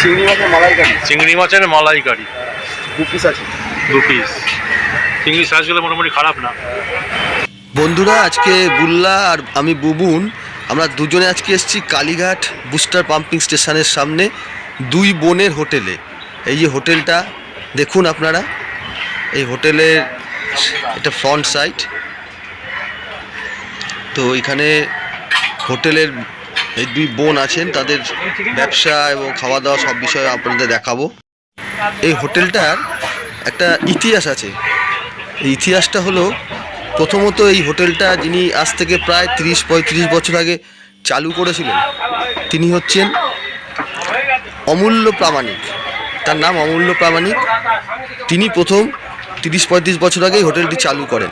চিংড়ি মাছের মালাইকারি। চিংড়ি মাছের মালাইকারি দু পিস আছে। দু পিস চিংড়ি সাইজগুলো মোটামুটি খারাপ না। বন্ধুরা আজকে বুল্লা আর আমি বুবুন আমরা দুজনে আজকে এসেছি কালীঘাট বুস্টার পাম্পিং স্টেশনের সামনে দুই বোনের হোটেলে। এই যে হোটেলটা দেখুন আপনারা এই হোটেলের এটা ফ্রন্ট সাইড তো এখানে হোটেলের এই দুই বোন আছেন, তাদের ব্যবসা এবং খাওয়া দাওয়া সব বিষয়ে আপনাদের দেখাবো। এই হোটেলটার একটা ইতিহাস আছে। এই ইতিহাসটা হলো, প্রথমত এই হোটেলটা যিনি আজ থেকে প্রায় তিরিশ, পঁয়ত্রিশ বছর আগে চালু করেছিলেন, তিনি হচ্ছেন অমূল্য প্রামাণিক। তার নাম অমূল্য প্রামাণিক। তিনি প্রথম তিরিশ, পঁয়ত্রিশ বছর আগে হোটেলটি চালু করেন।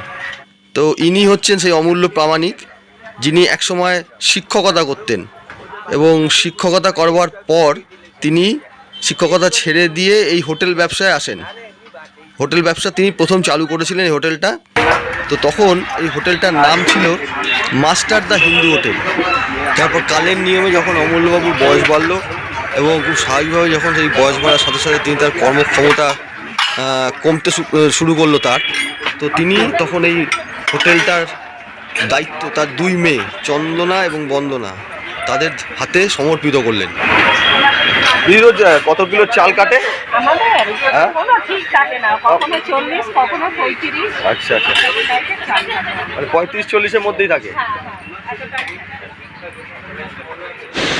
তো ইনি হচ্ছেন সেই অমূল্য প্রামাণিক। যিনি একসময় শিক্ষকতা করতেন এবং শিক্ষকতা করবার পর তিনি শিক্ষকতা ছেড়ে দিয়ে এই হোটেল ব্যবসায় আসেন। হোটেল ব্যবসা তিনি প্রথম চালু করেছিলেন এই হোটেলটা। তো তখন এই হোটেলটার নাম ছিল মাস্টার দ্য হিন্দু হোটেল। তারপর কালের নিয়মে যখন অমূল্যবাবুর বয়স বাড়লো এবং খুব স্বাভাবিকভাবে যখন সেই বয়স বাড়ার সাথে সাথে তিনি তার কর্মক্ষমতা কমতে শুরু করল তার, তো তিনি তখন এই হোটেলটার দায়িত্ব তার দুই মেয়ে চন্দনা এবং বন্দনা তাদের হাতে সমর্পিত করলেন। কত কিলো চাল কাটে? হ্যাঁ? থাকে আচ্ছা আচ্ছা। থাকে। মানে পঁয়ত্রিশ চল্লিশের মধ্যেই থাকে? হ্যাঁ, হ্যাঁ, এতটা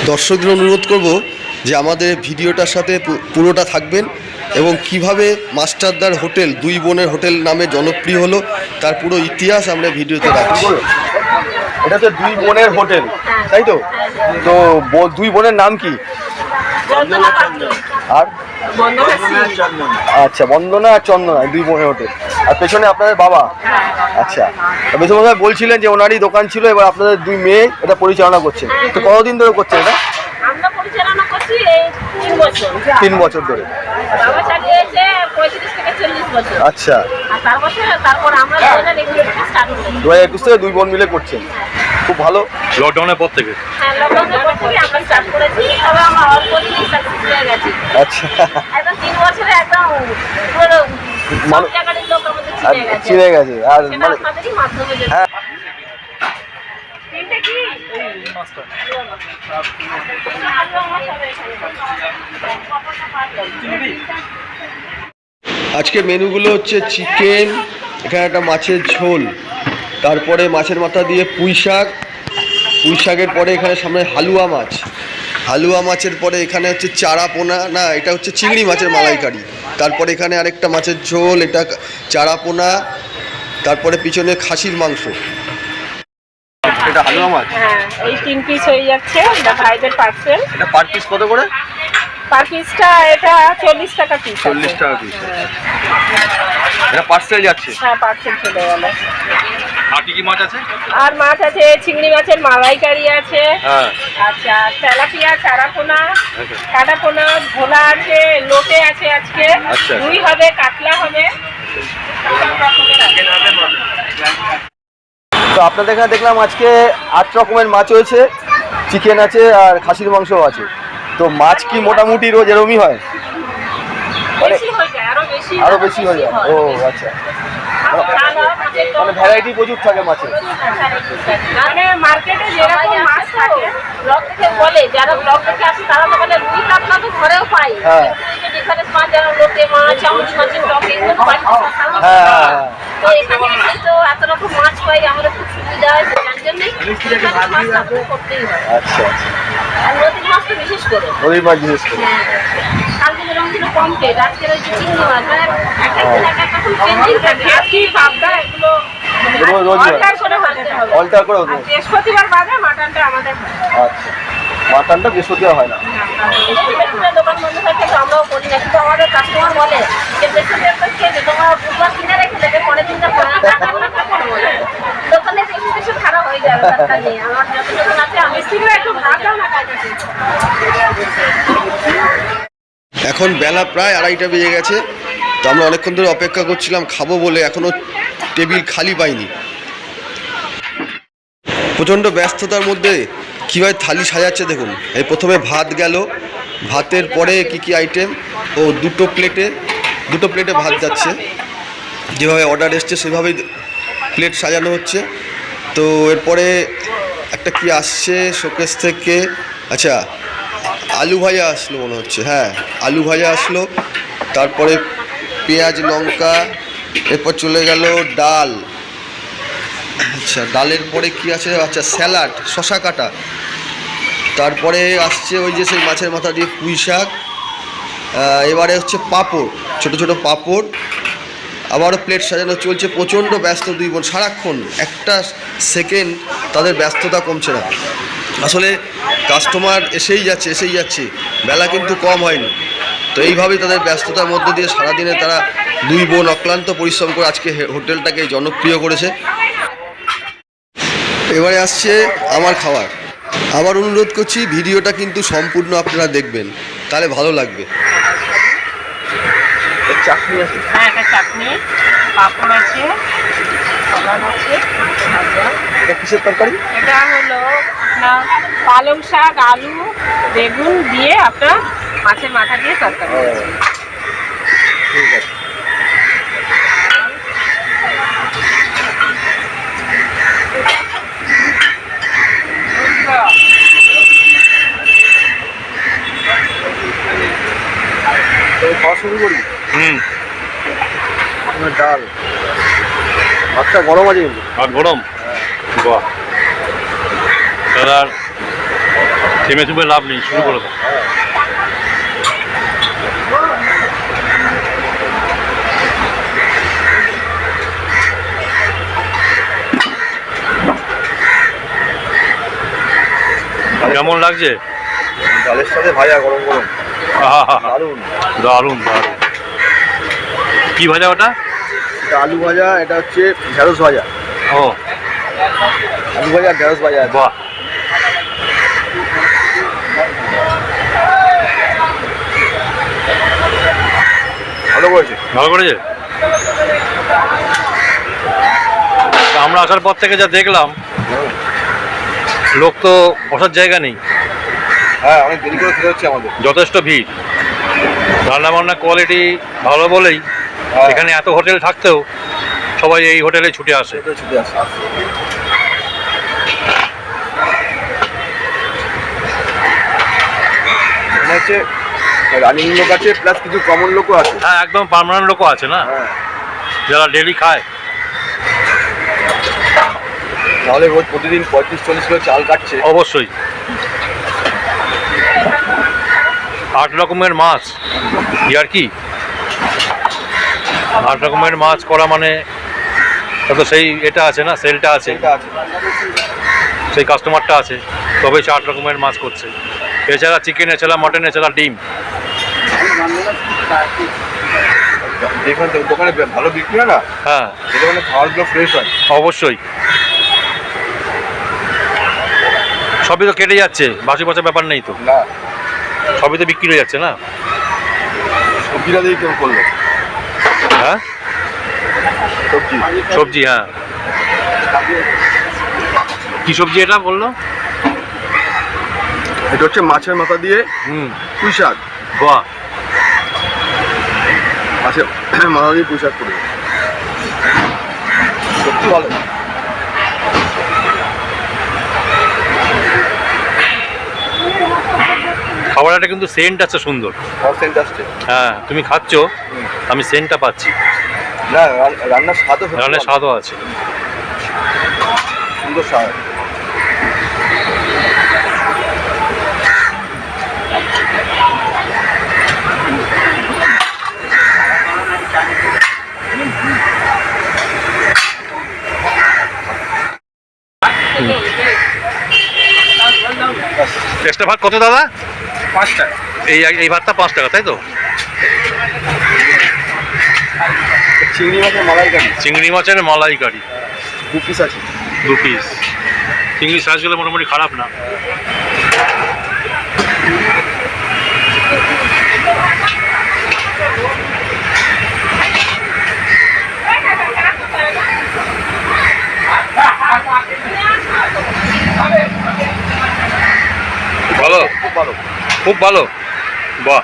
দর্শকদের অনুরোধ করব যে আমাদের ভিডিওটার সাথে পু- পুরোটা থাকবেন। এবং কীভাবে মাস্টারদার হোটেল দুই বোনের হোটেল নামে জনপ্রিয় হলো তার পুরো ইতিহাস আমরা ভিডিওতে রাখছি এটা তো দুই বোনের হোটেল তাই তো? তো দুই বোনের নাম কি? আর? আচ্ছা বন্দনা আর চন্দনা দুই বোনের হোটেল। আর পেছনে আপনাদের বাবা? হ্যাঁ, আচ্ছা বেশিরভাগ বলছিলেন যে ওনারই দোকান ছিল এবার আপনাদের দুই মেয়ে এটা পরিচালনা করছে। তো কতদিন ধরে করছে এটা? আমরা পরিচালনা করছি এই তিন বছর ধরে। আচ্ছা। আমরা দু হাজার একুশ থেকে দুই বোন মিলে করছেন খুব ভালো। লকডাউনের পর থেকে। হ্যাঁ লকডাউনের পর থেকে আমরা স্টার্ট করেছি। তবে আমরা অল্প দিনই সাকসেস হয়ে গেছি। আচ্ছা। মানু- চিনে গেছে। আর মানে হ্যাঁ। আজকের মেনুগুলো হচ্ছে চিকেন, এখানে একটা মাছের ঝোল। তারপরে মাছের মাথা দিয়ে পুঁই শাক। পুঁই শাকের পরে এখানে সামনে হালুয়া মাছ। হালুয়া মাছের পরে এখানে হচ্ছে চারা পোনা, না, এটা হচ্ছে চিংড়ি মাছের মালাইকারি। তারপরে এখানে আরেকটা মাছের ঝোল, এটা চারা পোনা, তারপরে পিছনে খাসির মাংস। এটা হালুয়া মাছ? হ্যাঁ এই তিন পিস হয়ে যাচ্ছে এটা ভাইদের পার্সেল এটা পার পিস কত করে? পার পিসটা এটা চল্লিশ টাকা পিস চল্লিশ টাকা পিস এটা পার্সেল যাচ্ছে? হ্যাঁ পার্সেল চলে গেল। আর কি কি মাছ আছে? আর মাছ আছে চিংড়ি মাছের মালাইকারি আছে। হ্যাঁ। আচ্ছা তেলাপিয়া চারাপোনা আচ্ছা। কাটাপোনা ভোলা আছে লোটে আছে আজকে। আচ্ছা। রুই হবে কাতলা হবে। তো আপনাদের এখানে দেখলাম আজকে আট রকমের মাছ হয়েছে। চিকেন আছে আর খাসির মাংসও আছে। তো মাছ কি মোটামুটি রোজ এরমই হয়? মানে আরও বেশি হয়ে যায়? ও আচ্ছা। মানে ভ্যারাইটি প্রচুর থাকে মাছের মানে মার্কেটে যেরকম মাছ থাকে ব্লক থেকে বলে যারা ব্লক থেকে আসে তারা তো বলে রুই কাতলা তো ঘরেও পাই। হ্যাঁ। ডিফারেন্স মাছ যেন লোটে মাছ চাউনি মাছের টক এগুলো সাধারণ হ্যাঁ, হ্যাঁ, তো এখানে এসে তো এত রকম মাছ পাই আমাদের খুব সুবিধা হয় যার জন্যই করতেই হয়। আচ্ছা আচ্ছা। আর নদীর মাছ তো বিশেষ করে। নদীর মাছ বিশেষ করে। হ্যাঁ। কালকে যেরকম ছিল পমফ্রেট আজকের ওই যে চিংড়ি মাছ মানে এক একদিন এক এক রকম চেঞ্জিং থাকে ভেটকি পাবদা এগুলো রোজ- রোজ হয়। অল্টার করে ভাজতে হবে। অল্টার করে বৃহস্পতিবার বাদে মাটনটা আমাদের আচ্ছা। দোকানে বেশি খারাপ হয়ে না। এখন বেলা প্রায় আড়াইটা বেজে গেছে, তো আমরা অনেকক্ষণ ধরে অপেক্ষা করছিলাম, খাব বলে এখনও টেবিল খালি পাইনি। প্রচণ্ড ব্যস্ততার মধ্যে কীভাবে থালি সাজাচ্ছে দেখুন। এই প্রথমে ভাত গেল। ভাতের পরে কি কি আইটেম ও দুটো প্লেটে দুটো প্লেটে ভাত যাচ্ছে। যেভাবে অর্ডার এসছে, সেভাবেই প্লেট সাজানো হচ্ছে। তো এরপরে একটা কি আসছে শোকেস থেকে? আচ্ছা আলু ভাজা আসলো মনে হচ্ছে হ্যাঁ আলু ভাজা আসলো। তারপরে পেঁয়াজ, লঙ্কা, এরপর চলে গেল ডাল। আচ্ছা ডালের পরে কি আছে? আচ্ছা স্যালাড, শশা কাটা। তারপরে আসছে ওই যে সেই মাছের মাথা দিয়ে পুঁই শাক। এবারে হচ্ছে পাঁপড়, ছোট ছোট পাঁপড়। আবারও প্লেট সাজানো চলছে, প্রচণ্ড ব্যস্ত দুই বোন। সারাক্ষণ একটা সেকেন্ড তাদের ব্যস্ততা কমছে না। আসলে কাস্টমার এসেই যাচ্ছে এসেই যাচ্ছে। বেলা কিন্তু কম হয়নি। তো এইভাবেই তাদের ব্যস্ততার মধ্যে দিয়ে সারাদিনে তারা দুই বোন অক্লান্ত পরিশ্রম করে আজকে হোটেলটাকে জনপ্রিয় করেছে। এবারে আসছে আমার খাবার। আবার অনুরোধ করছি ভিডিওটা কিন্তু সম্পূর্ণ আপনারা দেখবেন। তাহলে ভালো লাগবে। চাটনি আছে। হ্যাঁ একটা চাটনি পাঁপড় আছে সালাদ আছে ভাজা। এটা কিসের তরকারি? এটা হলো আপনার পালং শাক আলু বেগুন দিয়ে আপনার মাছের মাথা দিয়ে তরকারি। ঠিক আছে। শুরু করি। হুম। ডাল। ভাতটা গরম আছে কিন্তু। আর গরম? বাহ। তাহলে আর থেমে থেমে লাভ নেই শুরু করে দাও। কেমন লাগছে? ডালের সাথে ভাজা গরম গরম। দারুণ। দারুণ দারুণ। কি ভাজা ওটা? আলু ভাজা এটা হচ্ছে ঢেঁড়স ভাজা। ও। আলু ভাজা ঢেঁড়স ভাজা বাহ। ভালো করেছে। ভালো করেছে? আমরা আসার পর থেকে যা দেখলাম লোক তো বসার জায়গা নেই। হ্যাঁ অনেক দেরি করে খেতে হচ্ছে আমাদের। যথেষ্ট ভিড়। রান্না বান্না কোয়ালিটি ভালো বলেই এখানে এত হোটেল থাকতেও সবাই এই হোটেলে ছুটে আসে। ছুটে আসে। হচ্ছে রানিং লোক আছে প্লাস কিছু কমন লোকও আছে। হ্যাঁ একদম পার্মানেন্ট লোকও আছে না? হ্যাঁ। যারা ডেলি খায়। রোজ প্রতিদিন পঁয়ত্রিশ চল্লিশ কিলো চাল কাটছে। অবশ্যই। আট রকমের মাছ। ইয়ার কি? আট রকমের মাছ করা মানে তো সেই এটা আছে না সেলটা আছে। সেই কাস্টমারটা আছে তবে সে আট রকমের মাছ করছে। এছাড়া চিকেন এছাড়া মটন এছাড়া ডিম। দোকানে ভালো বিক্রি হয় না? হ্যাঁ। খাবারগুলো ফ্রেশ হয়। অবশ্যই। সবই তো কেটে যাচ্ছে বাসি পচা ব্যাপার নেই তো। না। সবই তো বিক্রি হয়ে যাচ্ছে না? সবজিটা দিয়ে কেউ করল। হ্যাঁ? সবজি। সবজি হ্যাঁ। কি সবজি এটা বলল? এটা হচ্ছে মাছের মাথা দিয়ে হুম। পুঁই শাক। বাহ। মাছের মাথা দিয়ে পুঁই শাক করে। সত্যি ভালো। খাবারটা কিন্তু সেন্ট আছে সুন্দর। খাওয়ার সেন্ট আসছে। হ্যাঁ তুমি খাচ্ছ আমি সেন্টটা পাচ্ছি। না রান- রান্নার স্বাদও রান্নার স্বাদও আছে। সুন্দর স্বাদ। এক্সট্রা ভাত কত দাদা? পাঁচ টাকা। এই এই ভাতটা পাঁচ টাকা তাই তো? চিংড়ি মাছের মালাইকারি। চিংড়ি মাছের মালাইকারি। দু পিস আছে। দু পিস চিংড়ি সাইজগুলো মোটামুটি খারাপ না। ভালো? খুব ভালো। বাহ।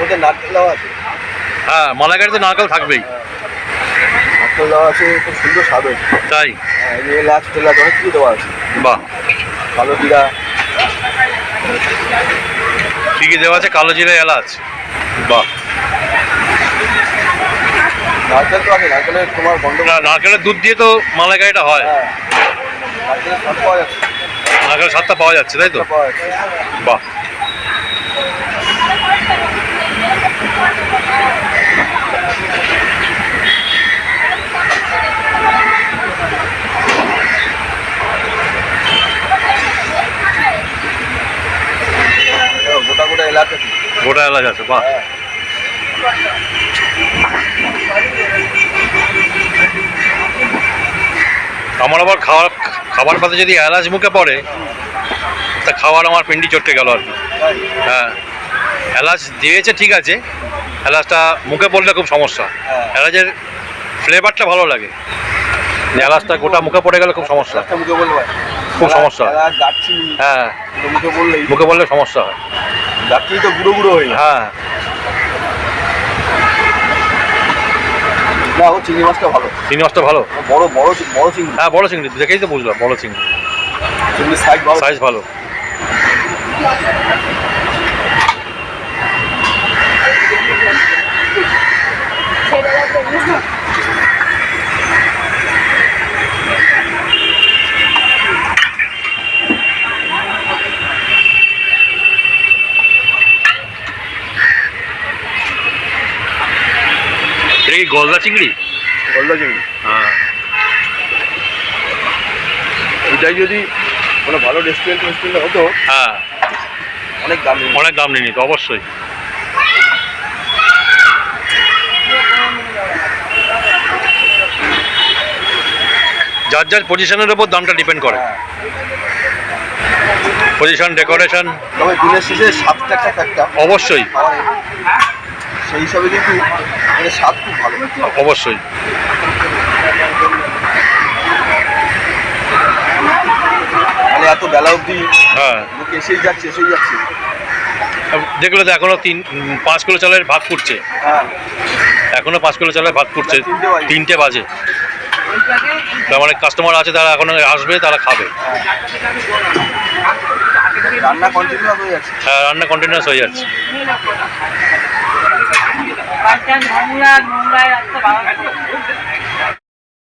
মধ্যে নারকেল দেওয়া আছে। হ্যাঁ মালাইকারিতে নারকেল থাকবেই। নারকেল দেওয়া আছে খুব সুন্দর স্বাদ হয়েছে। তাই? হ্যাঁ, এলাচ টেলাচ অনেক কিছু দেওয়া আছে। বাহ। কালো জিরা। কী কী দেওয়া আছে? কালো জিরে এলাচ। বাহ। নারকেল তো আছে নারকেলের তোমার গন্ধ না নারকেলের দুধ দিয়ে তো মালাইকারিটা হয়। হ্যাঁ নারকেলের স্বাদ পাওয়া যাচ্ছে। নারকেলের স্বাদটা পাওয়া যাচ্ছে তাই তো? বাহ এবার গোটা এলাচ আছে, বাহ। আমার আবার খাওয়ার খাবার পাতে যদি এলাচ মুখে পড়ে, তা খাওয়ার আমার পিন্ডি চটকে গেল আর কি। হ্যাঁ। এলাচ দিয়েছে ঠিক আছে এলাচটা মুখে পড়লে খুব সমস্যা। হ্যাঁ। এলাচের ফ্লেভারটা ভালো লাগে। এলাচটা গোটা মুখে পড়ে গেলে খুব সমস্যা। খুব সমস্যা। হ্যাঁ। মুখে বললেই মুখে পড়লে সমস্যা হয়। তো গুঁড়ো গুঁড়ো হয়ে হ্যাঁ। না ও চিংড়ি মাছটা ভালো। চিংড়ি মাছটা ভালো? বড় বড় চি- বড় চিংড়ি। হ্যাঁ বড় চিংড়ি। দেখেই তো বুঝলাম বড় চিংড়ি। চিংড়ির সাইজ ভালো। সাইজ ভালো এটা কি গলদা চিংড়ি? বলল চিংড়ি। হ্যাঁ। এটাই যদি কোনো ভালো রেস্টুরেন্ট রেস্টুরেন্ট হতো হ্যাঁ। অনেক দাম অনেক দাম নিয়ে নিত অবশ্যই। যার যার পজিশনের উপর দামটা ডিপেন্ড করে। হ্যাঁ। পজিশন ডেকোরেশন তবে দিনের শেষে একটা অবশ্যই। সেই হিসাবে কিন্তু মানে স্বাদ খুব ভালো। অবশ্যই। মানে এত বেলা অবধি হ্যাঁ। লোক এসেই যাচ্ছে এসেই যাচ্ছে। দেখলে তো এখনও তিন পাঁচ কিলো চালের ভাত ফুটছে। হ্যাঁ। এখনও পাঁচ কিলো চালের ভাত ফুটছে। তিনটে বাজে। তার মানে কাস্টমার আছে তারা এখনও আসবে তারা খাবে। রান্না কন্টিনিউ হয়ে যাচ্ছে। হ্যাঁ রান্না কন্টিনিউস হয়ে যাচ্ছে।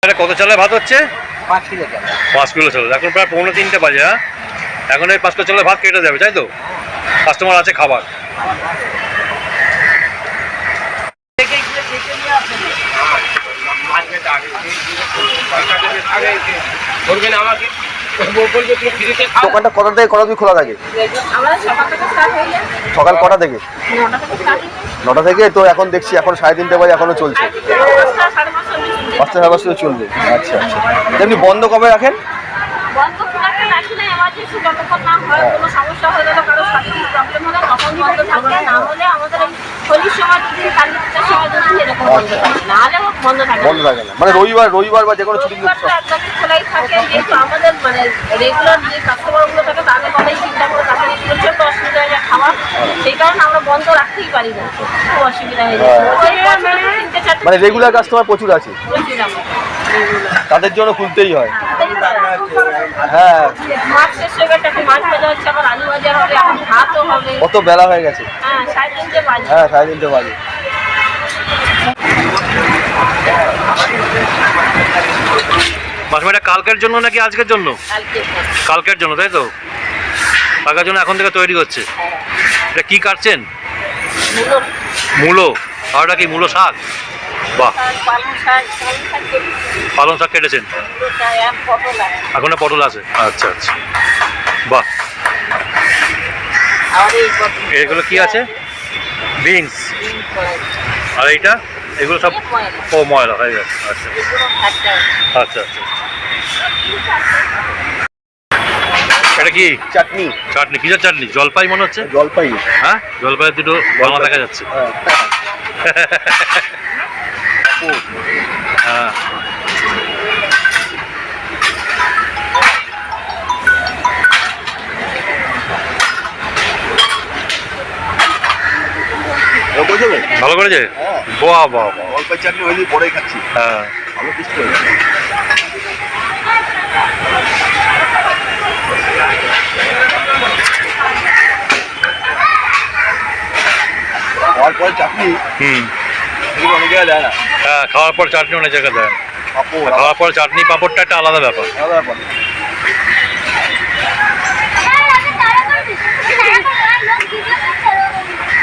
কত চালের ভাত হচ্ছে? পাঁচ কিলো চাল। পাঁচ কিলো চাল এখন প্রায় পৌনে তিনটে বাজে হ্যাঁ? এখন এই পাঁচ কিলো চালের ভাত কেটে যাবে তাই তো? কাস্টমার আছে খাবার। দোকানটা কটা থেকে কটা অবধি খোলা থাকে? সকাল কটা থেকে? নটা থেকে? তো এখন দেখছি, এখন সাড়ে তিনটে বাজে, এখনও চলছে। পাঁচটা সাড়ে পাঁচটা চলবে। আচ্ছা আচ্ছা। এমনি বন্ধ কবে রাখেন? সমস্যা হয়ে গেল কারও প্রবলেম হলে তখন বন্ধ থাকে না হলে আমাদের হোলির সময় দুদিন কালী পূজার সময় দুদিন এরকম বন্ধ থাকে না। মানে রবিবার রবিবার বা যে কোনো ছুটি রবিবার খোলাই থাকে যেহেতু আমাদের মানে রেগুলার যে কাস্টমারগুলো থাকে তাদের কথাই চিন্তা করে তাদের একটু অসুবিধা হয়ে যায় খাওয়া সেই কারণে আমরা বন্ধ রাখতেই পারি না। খুব অসুবিধা হয়ে যায়। ওই বছরে তিনটে চারটে মানে রেগুলার কাস্টমার প্রচুর আছে। তাদের জন্য খুলতেই হয়। হ্যাঁ হ্যাঁ। হয়ে কত বেলা হয়ে গেছে। হ্যাঁ সাড়ে তিনটে বাজে হ্যাঁ সাড়ে তিনটে বাজে মাসিমা এটা কালকের জন্য নাকি আজকের জন্য? কালকের জন্য। তাই তো? কালকের জন্য এখন থেকে তৈরি হচ্ছে। এটা কি কাটছেন? মূলো। আর ওটা কি মূলো শাক? বাহ। পালং শাক কেটেছেন? মূলো পটল আছে। এখন পটল আছে? আচ্ছা আচ্ছা। বাহ। এগুলো কি আছে? বিনস। আর এইটা? এগুলো সব ও ময়লা হয়ে গেছে। আচ্ছা। আচ্ছা আচ্ছা এটা কি? চাটনি। চাটনি কিসের চাটনি? জলপাই মনে হচ্ছে? জলপাই। হ্যাঁ? জলপাইয়ের দুটো বাংলা দেখা যাচ্ছে। হ্যাঁ। ভালো করেছে? হ্যাঁ। বাহ বাহ বাহ। জলপাই চাটনি ওই দিন পরেই খাচ্ছি। হ্যাঁ। ভালো টেস্ট হয়েছে। খাওয়ার পরে চাটনি। হুম। এগুলো অনেক জায়গায় দেয় না। হ্যাঁ খাওয়ার পর চাটনি অনেক জায়গায় দেয়। পাপড়। খাওয়ার পর চাটনি পাঁপড়টা একটা আলাদা ব্যাপার। আলাদা ব্যাপার।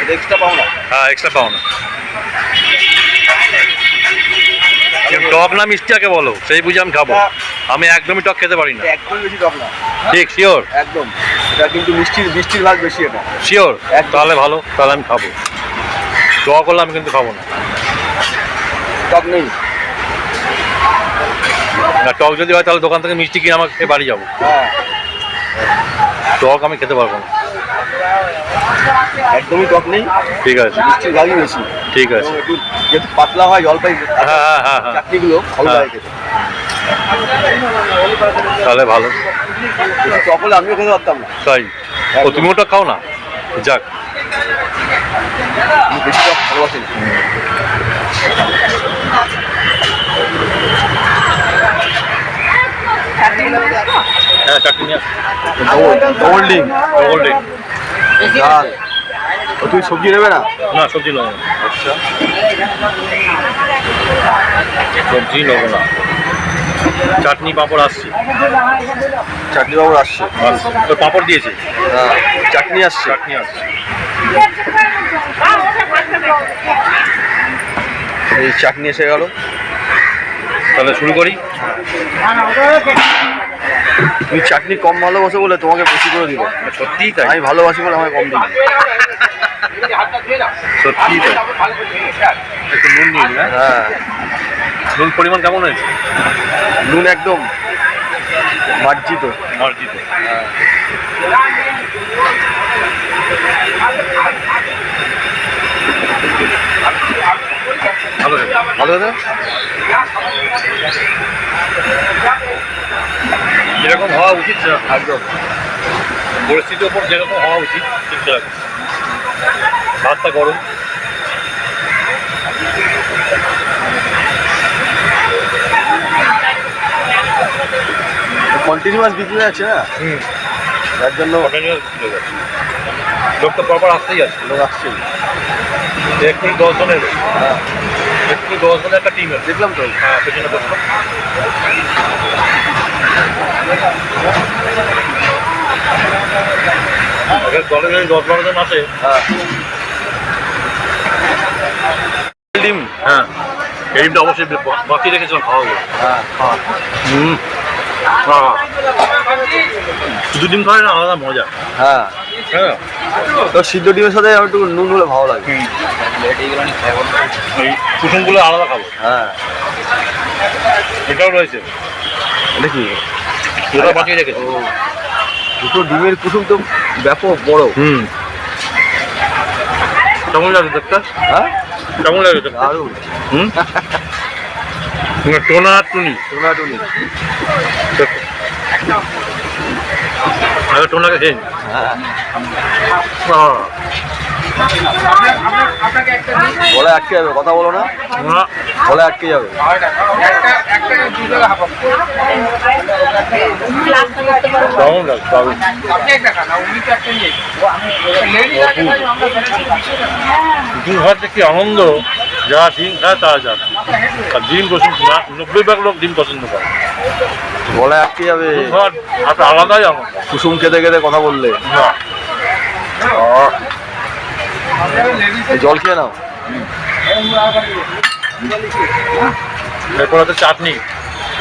এটা এক্সট্রা পাও না হ্যাঁ এক্সট্রা পাও না টক না মিষ্টি আগে বলো? সেই বুঝে আমি খাব। আমি একদমই টক খেতে পারি না। বেশি টক না। ঠিক শিওর? একদম। এটা কিন্তু মিষ্টির মিষ্টির ভাগ বেশি এটা। শিওর। তাহলে ভালো তাহলে আমি খাব। টক হলে আমি কিন্তু খাব না। টক নেই। না টক যদি হয় তাহলে দোকান থেকে মিষ্টি কিনে আমাকে খেয়ে বাড়ি যাব। হ্যাঁ। টক আমি খেতে পারব না। একদমই টক নেই। ঠিক আছে। মিষ্টির ভাগই বেশি ঠিক আছে। একটু যেহেতু পাতলা হয় জলপাই হ্যাঁ হ্যাঁ হ্যাঁ হ্যাঁ। চাটনিগুলো ভালো হ্যাঁ। লাগে। খেতে তাহলে ভালো। হলে আমিও খেতে পারতাম না। তাই। ও তুমি ওটা খাও না? যাক। বেশি টক ভালোবাসি হ্যাঁ চাটনি ডবল ডিম ডবল ডিম ডাল ও তুই সবজি নেবে না? না সবজি নেব না। আচ্ছা। সবজি নেব না। চাটনি পাঁপড় আসছে। চাটনি পাঁপড় আসছে? আসছে। তো পাঁপড় দিয়েছে? হ্যাঁ চাটনি আসছে। চাটনি আসছে। এই চাটনি এসে গেল। তাহলে শুরু করি। তুমি চাটনি কম ভালোবাসো বলে তোমাকে বেশি করে দিল সত্যিই তাই। আমি ভালোবাসি বলে আমাকে কম দিল সত্যিই তাই। একটু নুন নিয়ে হ্যাঁ? হ্যাঁ। নুন পরিমাণ কেমন হয়েছে? নুন একদম মার্জিত। মার্জিত। ভালো ভালো দাদা যেরকম হওয়া উচিত সেরকম একদম পরিস্থিতির ওপর যেরকম হওয়া উচিত ঠিক সেরকম। ভাতটা গরম। কন্টিনিউয়াস বিক্রি আছে না হুম। তার জন্য লোক তো পরপর আসতেই আছে লোক আসছে এক্ষুনি দশ জনের হ্যাঁ। এক্ষুনি দশ একটা টিম আছে দেখলাম তো। হ্যাঁ পেছনে বসল আগের দলে যদি দশ বারো জন আসে হ্যাঁ। ডিম। হ্যাঁ। এই ডিমটা অবশ্যই বাকি রেখেছিলাম খাওয়া হবে। হ্যাঁ। হ্যাঁ। হুম। শুধু ডিম খাওয়াই না আলাদা মজা। হ্যাঁ। হ্যাঁ। তো সিদ্ধ ডিমের সাথে একটু নুন হলে ভালো লাগে। কুসুমগুলো আলাদা খাব। হ্যাঁ। এটাও রয়েছে। এটা কি? ওটা বাঁচিয়ে রেখেছি। দুটো ডিমের কুসুম তো ব্যাপক বড়। হুম। কেমন লাগে দেখতে? হ্যাঁ? কেমন লাগে দেখতে? দারুণ। হুম? টোনা আর টুনি। টোনাটুনি আগে টোনাকে খেয়ে। হ্যাঁ। গলায় আটকে যাবে কথা বলো না। না, গলায় আটকে যাবে। দারুণ কি আনন্দ? যারা ডিম খায় তারা জানে আর ডিম পছন্দ না নব্বই ভাগ লোক ডিম পছন্দ করে। গলায় আটকে যাবে। আলাদাই আনন্দ। কুসুম খেতে খেতে কথা বললে। না। জল খেয়ে নাও। এরপর হচ্ছে চাটনি।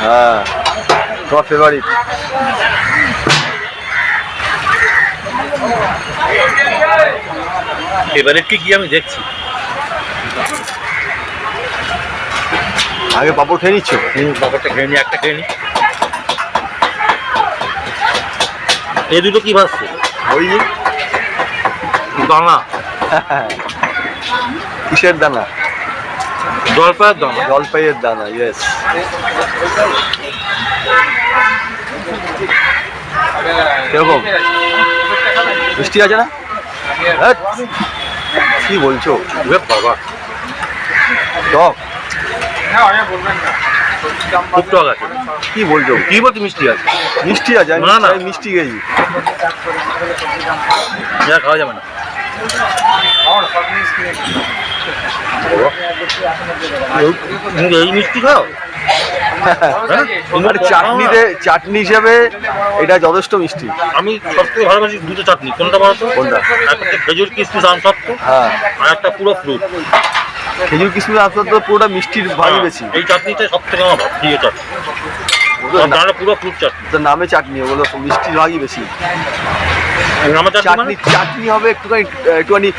হ্যাঁ তোমার ফেভারিট এবারে কি আমি দেখছি। আগে পাপড় খেয়ে নিচ্ছ? ব্যাপারটা খেয়ে নি একটা খেয়ে নি এই দুটো কি ভাসছে ওই যে দানা কিসের দানা? জলপাইয়ের দানা। জলপাইয়ের দানা ইয়েস কীরকম? মিষ্টি আছে না? হ্যাট, কি বলছো? বাবা। টক। খুব টক আছে। কি বলছো? কি বলতে মিষ্টি আছে? মিষ্টি আছে না, না। মিষ্টি যা খাওয়া যাবে না। এই মিষ্টি খাও? হ্যাঁ? চাটনিতে চাটনি হিসেবে এটা যথেষ্ট মিষ্টি। আমি সবথেকে ভালোবাসি দুটো চাটনি। কোনটা? একটা খেজুর কিশমিশ আমসত্ব হ্যাঁ। আর একটা পুরো ফ্রুট খেজুর পুরোটা মিষ্টির ভাগই বেশি। এই চাটনিটা সব থেকে আমার ভালো প্রিয় চাটনি। পুরো ফ্রুট চাটনি। নামে চাটনি ওগুলো মিষ্টির ভাগই বেশি। চাটনি চাটনি মানে? হবে একটুখানি একটুখানি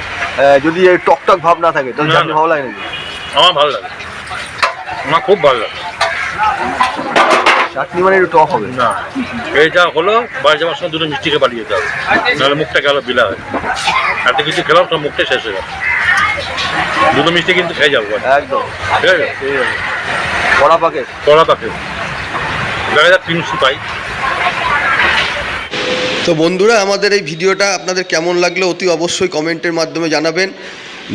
যদি এই টক টক ভাব না থাকে তাহলে চাটনি। ভালো লাগে নাকি? আমার ভালো লাগে। আমার খুব ভালো লাগে। চাটনি মানে একটু টক হবে। না এই যা হলো বাড়ি যাওয়ার সময় দুটো মিষ্টিকে বাড়িয়ে যেতে হবে। নাহলে মুখটা গেল বিলা হয় এত কিছু খেলাম সব মুখটা শেষ হয়ে গেল দুটো মিষ্টি কিন্তু খেয়ে যাব। একদম। ঠিক আছে? কড়া পাকে? কলা পাকে। দেখা যাক তিনশো পাই। তো বন্ধুরা, আমাদের এই ভিডিওটা আপনাদের কেমন লাগল অতি অবশ্যই কমেন্টের মাধ্যমে জানাবেন।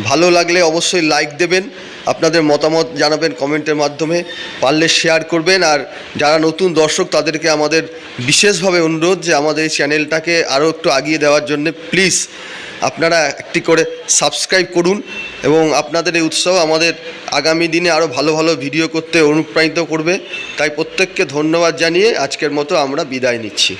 ভালো লাগলে অবশ্যই লাইক দেবেন, আপনাদের মতামত জানাবেন কমেন্টের মাধ্যমে। পারলে শেয়ার করবেন, আর যারা নতুন দর্শক, তাদেরকে আমাদের বিশেষভাবে অনুরোধ যে আমাদের এই চ্যানেলটাকে আরও একটু আগিয়ে দেওয়ার জন্য প্লিজ আপনারা একটি করে সাবস্ক্রাইব করুন এবং আপনাদের এই উৎসাহ আমাদের আগামী দিনে আরও ভালো ভালো ভিডিও করতে অনুপ্রাণিত করবে। তাই প্রত্যেককে ধন্যবাদ জানিয়ে আজকের মতো আমরা বিদায় নিচ্ছি।